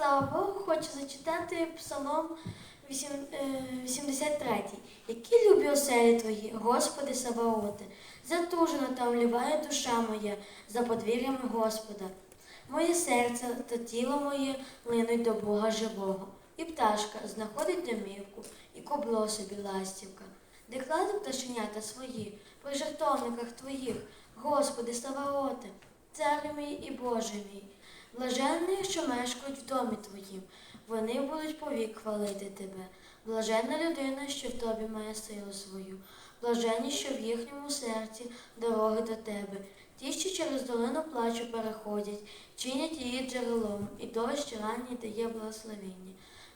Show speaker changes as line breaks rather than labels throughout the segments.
Слава Богу, хочу зачитати Псалом е, 83. Які любі оселі твої, Господи Саваоте, затужено там ліває душа моя за подвір'ями Господа. Моє серце та тіло моє линуть до Бога живого. І пташка знаходить домівку, і кобло собі ластівка. Де кладуть пташенята свої, при жертовниках твоїх, Господи Саваоте, царю мій і Боже мій. Блаженні, що мешкають в домі твоїм, вони будуть повік хвалити тебе. Блаженна людина, що в тобі має силу свою. Блаженні, що в їхньому серці дороги до тебе. Ті, що через долину плачу переходять, чинять її джерелом, і дощ ранній дає благословіння.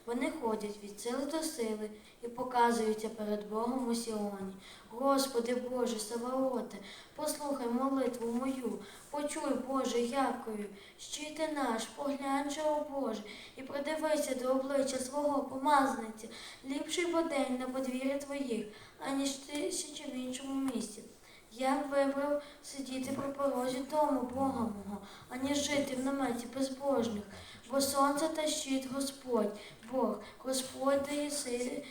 Вони ходять від сили до сили і показуються перед Богом у Сіоні. Господи Боже, Саваоте, послухай молитву мою, почуй, Боже, якою, щити наш, поглянь же, о Боже, і придивися до обличчя свого помазниці, ліпший бо день на подвір'ї твоїх, аніж тисячі в іншому місці. Я вибрав сидіти при порозі дому Бога мого, аніж жити в наметі безбожних, бо сонце та щит Господь, Бог, Господь дає сили,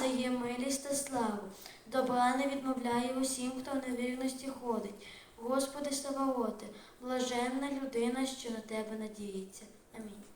дає милість та славу. Добра не відмовляє усім, хто в невірності ходить. Господи Саваоте, блаженна людина, що на тебе надіється. Амінь.